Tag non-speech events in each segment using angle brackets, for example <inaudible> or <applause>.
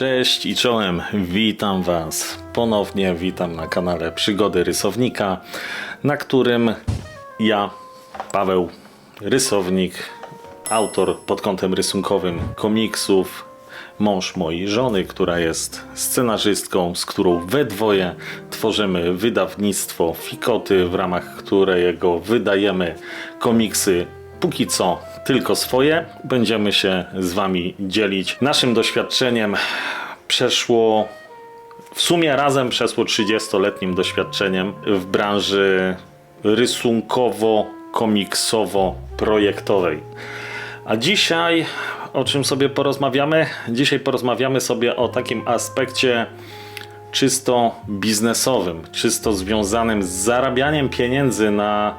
Cześć i czołem, witam Was. Ponownie, witam na kanale Przygody Rysownika, na którym ja, Paweł, rysownik, autor pod kątem rysunkowym komiksów, mąż mojej żony, która jest scenarzystką, z którą we dwoje tworzymy wydawnictwo Fikoty, w ramach którego wydajemy komiksy póki co tylko swoje. Będziemy się z Wami dzielić naszym doświadczeniem. Przeszło w sumie razem przeszło 30-letnim doświadczeniem w branży rysunkowo-komiksowo-projektowej. A dzisiaj o czym sobie porozmawiamy? Dzisiaj porozmawiamy sobie o takim aspekcie czysto biznesowym, czysto związanym z zarabianiem pieniędzy na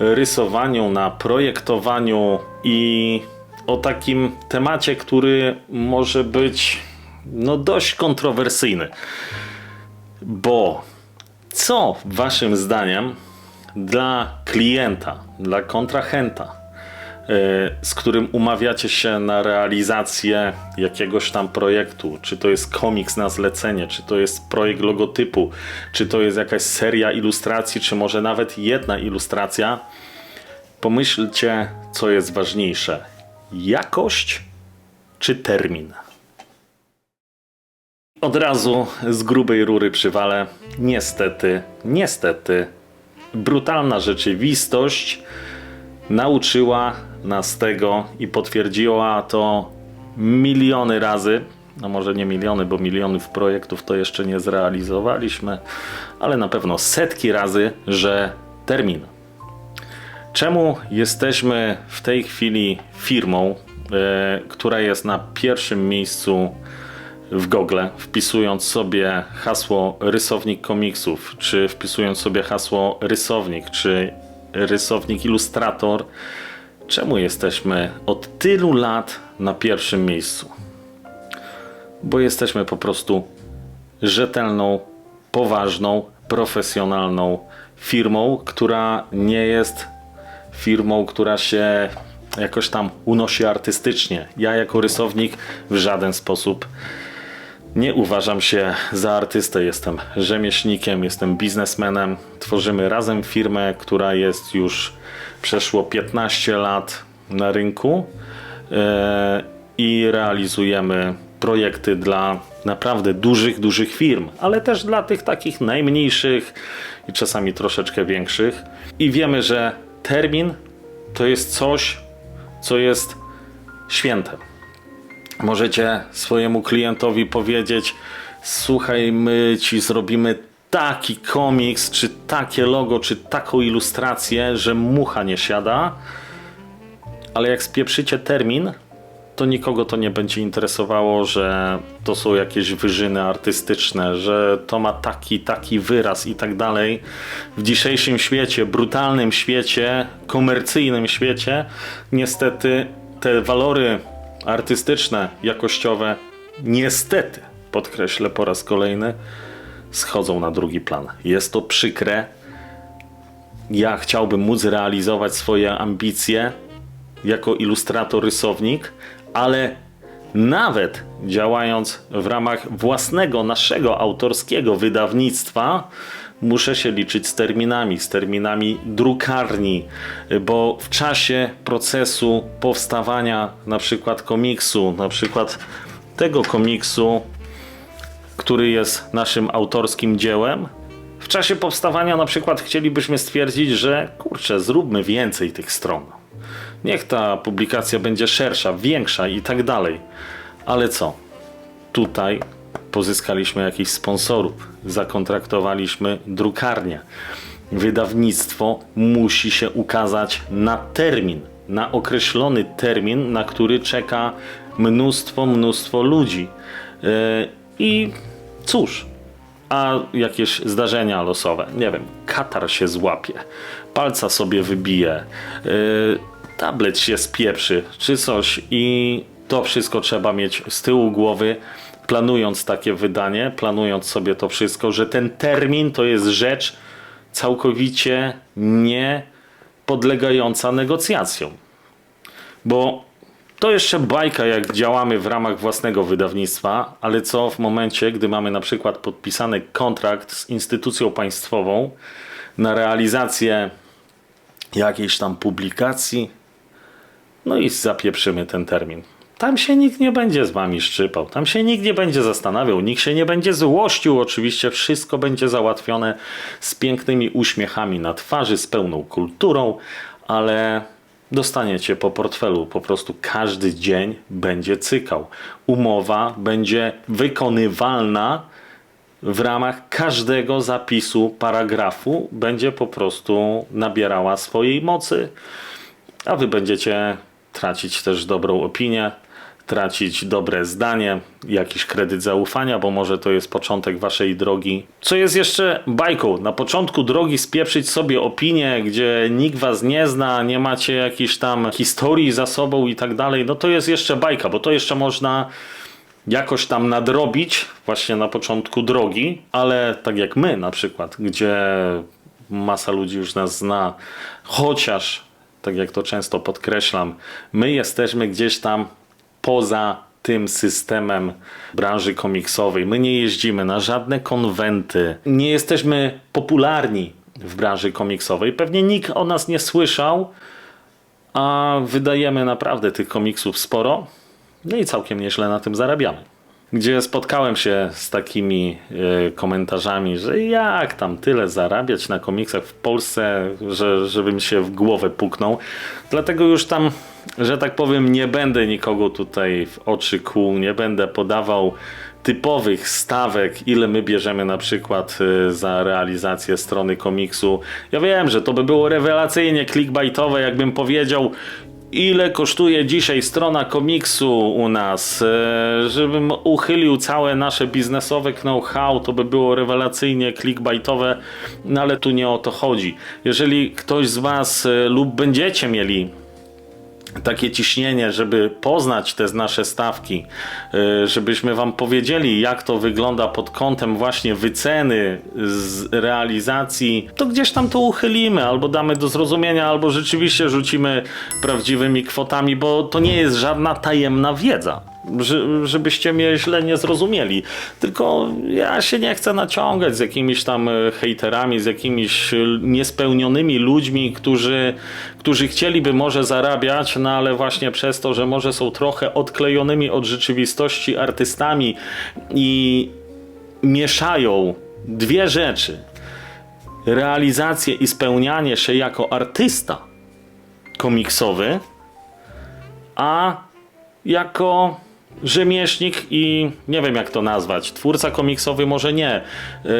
rysowaniu, na projektowaniu i o takim temacie, który może być no dość kontrowersyjny. Bo co waszym zdaniem dla klienta, dla kontrahenta, z którym umawiacie się na realizację jakiegoś tam projektu, czy to jest komiks na zlecenie, czy to jest projekt logotypu, czy to jest jakaś seria ilustracji, czy może nawet jedna ilustracja, pomyślcie, co jest ważniejsze: jakość czy termin. Od razu z grubej rury przywalę. Niestety, niestety, brutalna rzeczywistość nauczyła nas tego i potwierdziła to miliony razy. No może nie miliony, bo milionów projektów to jeszcze nie zrealizowaliśmy, ale na pewno setki razy, że termin. Czemu jesteśmy w tej chwili firmą, e, która jest na pierwszym miejscu w Google, wpisując sobie hasło rysownik komiksów, czy wpisując sobie hasło rysownik, czy rysownik ilustrator, czemu jesteśmy od tylu lat na pierwszym miejscu? Bo jesteśmy po prostu rzetelną, poważną, profesjonalną firmą, która nie jest firmą, która się jakoś tam unosi artystycznie. Ja jako rysownik w żaden sposób nie uważam się za artystę. Jestem rzemieślnikiem, jestem biznesmenem. Tworzymy razem firmę, która jest już przeszło 15 lat na rynku yy, i realizujemy projekty dla naprawdę dużych, dużych firm, ale też dla tych takich najmniejszych i czasami troszeczkę większych. I wiemy, że termin to jest coś, co jest świętem. Możecie swojemu klientowi powiedzieć: Słuchaj, my ci zrobimy taki komiks, czy takie logo, czy taką ilustrację, że mucha nie siada, ale jak spieprzycie termin, to nikogo to nie będzie interesowało, że to są jakieś wyżyny artystyczne, że to ma taki, taki wyraz i tak dalej. W dzisiejszym świecie, brutalnym świecie, komercyjnym świecie, niestety te walory artystyczne, jakościowe, niestety, podkreślę po raz kolejny, schodzą na drugi plan. Jest to przykre. Ja chciałbym móc realizować swoje ambicje jako ilustrator, rysownik, ale nawet działając w ramach własnego, naszego autorskiego wydawnictwa, muszę się liczyć z terminami, z terminami drukarni, bo w czasie procesu powstawania na przykład komiksu, na przykład tego komiksu, który jest naszym autorskim dziełem, w czasie powstawania na przykład chcielibyśmy stwierdzić, że kurczę, zróbmy więcej tych stron. Niech ta publikacja będzie szersza, większa i tak dalej. Ale co? Tutaj pozyskaliśmy jakichś sponsorów, zakontraktowaliśmy drukarnię. Wydawnictwo musi się ukazać na termin, na określony termin, na który czeka mnóstwo, mnóstwo ludzi. Yy, I cóż, a jakieś zdarzenia losowe, nie wiem, katar się złapie, palca sobie wybije, yy, tablet się spieprzy, czy coś i to wszystko trzeba mieć z tyłu głowy, planując takie wydanie, planując sobie to wszystko, że ten termin to jest rzecz całkowicie nie podlegająca negocjacjom. Bo To jeszcze bajka, jak działamy w ramach własnego wydawnictwa, ale co w momencie, gdy mamy na przykład podpisany kontrakt z instytucją państwową na realizację jakiejś tam publikacji, no i zapieprzymy ten termin. Tam się nikt nie będzie z wami szczypał, tam się nikt nie będzie zastanawiał, nikt się nie będzie złościł. Oczywiście wszystko będzie załatwione z pięknymi uśmiechami na twarzy, z pełną kulturą, ale dostaniecie po portfelu. Po prostu każdy dzień będzie cykał. Umowa będzie wykonywalna w ramach każdego zapisu paragrafu, będzie po prostu nabierała swojej mocy a wy będziecie tracić też dobrą opinię, tracić dobre zdanie, jakiś kredyt zaufania, bo może to jest początek waszej drogi. Co jest jeszcze bajką? Na początku drogi spieprzyć sobie opinię, gdzie nikt was nie zna, nie macie jakiejś tam historii za sobą i tak dalej, no to jest jeszcze bajka, bo to jeszcze można jakoś tam nadrobić właśnie na początku drogi, ale tak jak my na przykład, gdzie masa ludzi już nas zna, chociaż, tak jak to często podkreślam, my jesteśmy gdzieś tam poza tym systemem branży komiksowej. My nie jeździmy na żadne konwenty, nie jesteśmy popularni w branży komiksowej. Pewnie nikt o nas nie słyszał, a wydajemy naprawdę tych komiksów sporo. No i całkiem nieźle na tym zarabiamy. Gdzie spotkałem się z takimi e, komentarzami, że jak tam tyle zarabiać na komiksach w Polsce, że, żebym się w głowę puknął. Dlatego już tam, że tak powiem, nie będę nikogo tutaj w oczy kłuł, nie będę podawał typowych stawek, ile my bierzemy na przykład y, za realizację strony komiksu. Ja wiem, że to by było rewelacyjnie clickbaitowe, jakbym powiedział, ile kosztuje dzisiaj strona komiksu u nas. E, Żebym uchylił całe nasze biznesowe know-how, to by było rewelacyjnie clickbaitowe, no ale tu nie o to chodzi. Jeżeli ktoś z Was e, lub będziecie mieli takie ciśnienie, żeby poznać te nasze stawki, y, żebyśmy Wam powiedzieli, jak to wygląda pod kątem właśnie wyceny z realizacji, to gdzieś tam to uchylimy, albo damy do zrozumienia, albo rzeczywiście rzucimy prawdziwymi kwotami, bo to nie jest żadna tajemna wiedza. Że, żebyście mnie źle nie zrozumieli. Tylko ja się nie chcę naciągać z jakimiś tam e, hejterami, z jakimiś e, niespełnionymi ludźmi, którzy, którzy chcieliby może zarabiać, no ale właśnie przez to, że może są trochę odklejonymi od rzeczywistości artystami i mieszają dwie rzeczy. Realizację i spełnianie się jako artysta komiksowy, a jako rzemieślnik i nie wiem jak to nazwać, twórca komiksowy może nie, yy,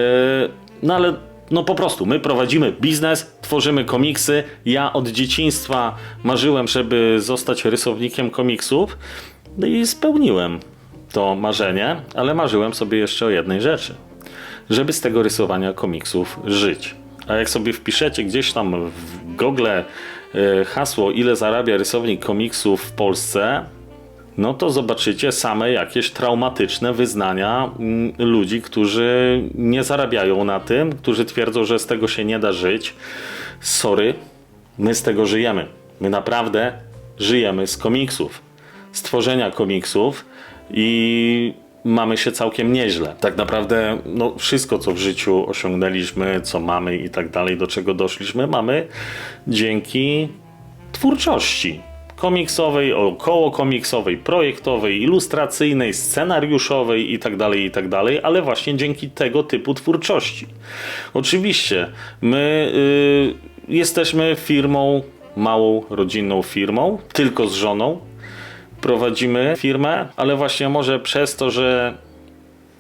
no ale no po prostu my prowadzimy biznes, tworzymy komiksy. Ja od dzieciństwa marzyłem, żeby zostać rysownikiem komiksów, no i spełniłem to marzenie, ale marzyłem sobie jeszcze o jednej rzeczy, żeby z tego rysowania komiksów żyć. A jak sobie wpiszecie gdzieś tam w Google yy, hasło, ile zarabia rysownik komiksów w Polsce, no to zobaczycie same jakieś traumatyczne wyznania mm, ludzi, którzy nie zarabiają na tym, którzy twierdzą, że z tego się nie da żyć. Sorry, my z tego żyjemy. My naprawdę żyjemy z komiksów, z tworzenia komiksów i mamy się całkiem nieźle. Tak naprawdę no, wszystko, co w życiu osiągnęliśmy, co mamy i tak dalej, do czego doszliśmy, mamy dzięki twórczości komiksowej, około komiksowej, projektowej, ilustracyjnej, scenariuszowej itd., itd., ale właśnie dzięki tego typu twórczości. Oczywiście, my y, jesteśmy firmą, małą rodzinną firmą, tylko z żoną. Prowadzimy firmę, ale właśnie może przez to, że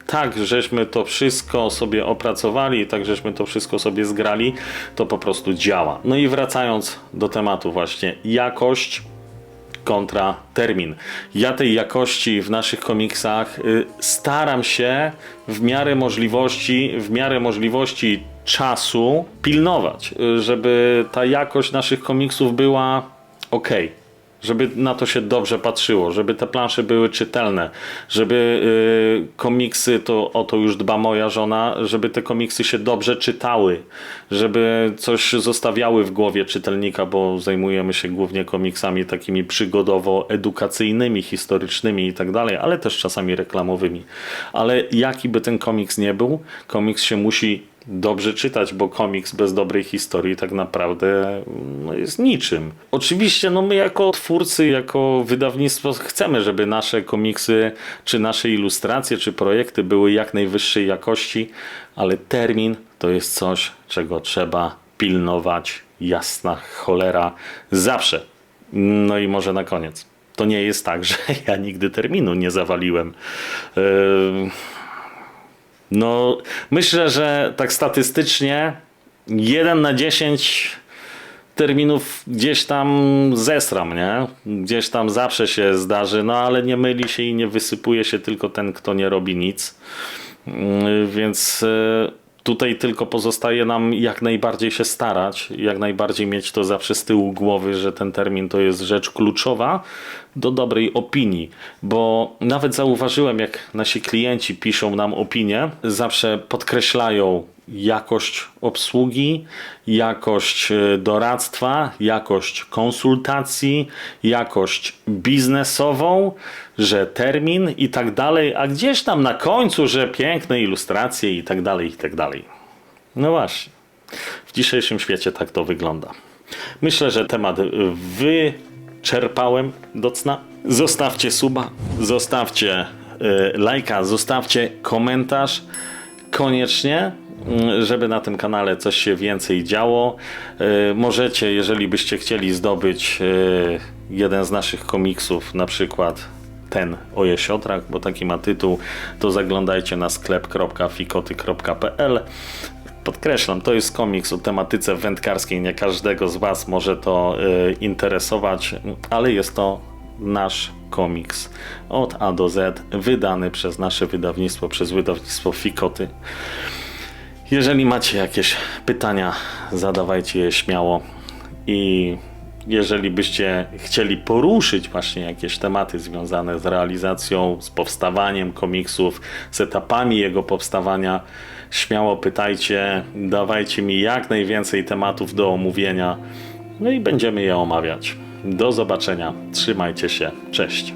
tak, żeśmy to wszystko sobie opracowali, tak, żeśmy to wszystko sobie zgrali, to po prostu działa. No i wracając do tematu właśnie, jakość kontra termin. Ja tej jakości w naszych komiksach y, staram się w miarę możliwości, w miarę możliwości czasu pilnować, y, żeby ta jakość naszych komiksów była ok. Żeby na to się dobrze patrzyło, żeby te plansze były czytelne, żeby y, komiksy, to o to już dba moja żona, żeby te komiksy się dobrze czytały, żeby coś zostawiały w głowie czytelnika, bo zajmujemy się głównie komiksami takimi przygodowo-edukacyjnymi, historycznymi i tak dalej, ale też czasami reklamowymi. Ale jaki by ten komiks nie był, komiks się musi dobrze czytać, bo komiks bez dobrej historii tak naprawdę no, jest niczym. Oczywiście no, my jako twórcy, jako wydawnictwo chcemy, żeby nasze komiksy, czy nasze ilustracje, czy projekty były jak najwyższej jakości, ale termin to jest coś, czego trzeba pilnować. Jasna cholera. Zawsze. No i może na koniec. To nie jest tak, <laughs> że ja nigdy terminu nie zawaliłem. Yy... No, myślę, że tak statystycznie 1 na 10 terminów gdzieś tam zesram, nie? Gdzieś tam zawsze się zdarzy, no ale nie myli się i nie wysypuje się tylko ten, kto nie robi nic. Yy, Więc yy, tutaj tylko pozostaje nam jak najbardziej się starać, jak najbardziej mieć to zawsze z tyłu głowy, że ten termin to jest rzecz kluczowa do dobrej opinii, bo nawet zauważyłem, jak nasi klienci piszą nam opinie, zawsze podkreślają jakość obsługi, jakość e, doradztwa, jakość konsultacji, jakość biznesową, że termin i tak dalej, a gdzieś tam na końcu, że piękne ilustracje i tak dalej, i tak dalej. No właśnie. W dzisiejszym świecie tak to wygląda. Myślę, że temat wyczerpałem do cna. Zostawcie suba, zostawcie y, lajka, zostawcie komentarz. Koniecznie, żeby na tym kanale coś się więcej działo. Y, Możecie, jeżeli byście chcieli zdobyć y, jeden z naszych komiksów, na przykład ten o jesiotrach, bo taki ma tytuł, to zaglądajcie na sklep.fikoty.pl. Podkreślam, to jest komiks o tematyce wędkarskiej. Nie każdego z Was może to y, interesować, ale jest to nasz komiks od A do Z, wydany przez nasze wydawnictwo, przez wydawnictwo Fikoty. Jeżeli macie jakieś pytania, zadawajcie je śmiało i jeżeli byście chcieli poruszyć właśnie jakieś tematy związane z realizacją, z powstawaniem komiksów, z etapami jego powstawania, śmiało pytajcie, dawajcie mi jak najwięcej tematów do omówienia, no i będziemy je omawiać. Do zobaczenia, trzymajcie się, cześć.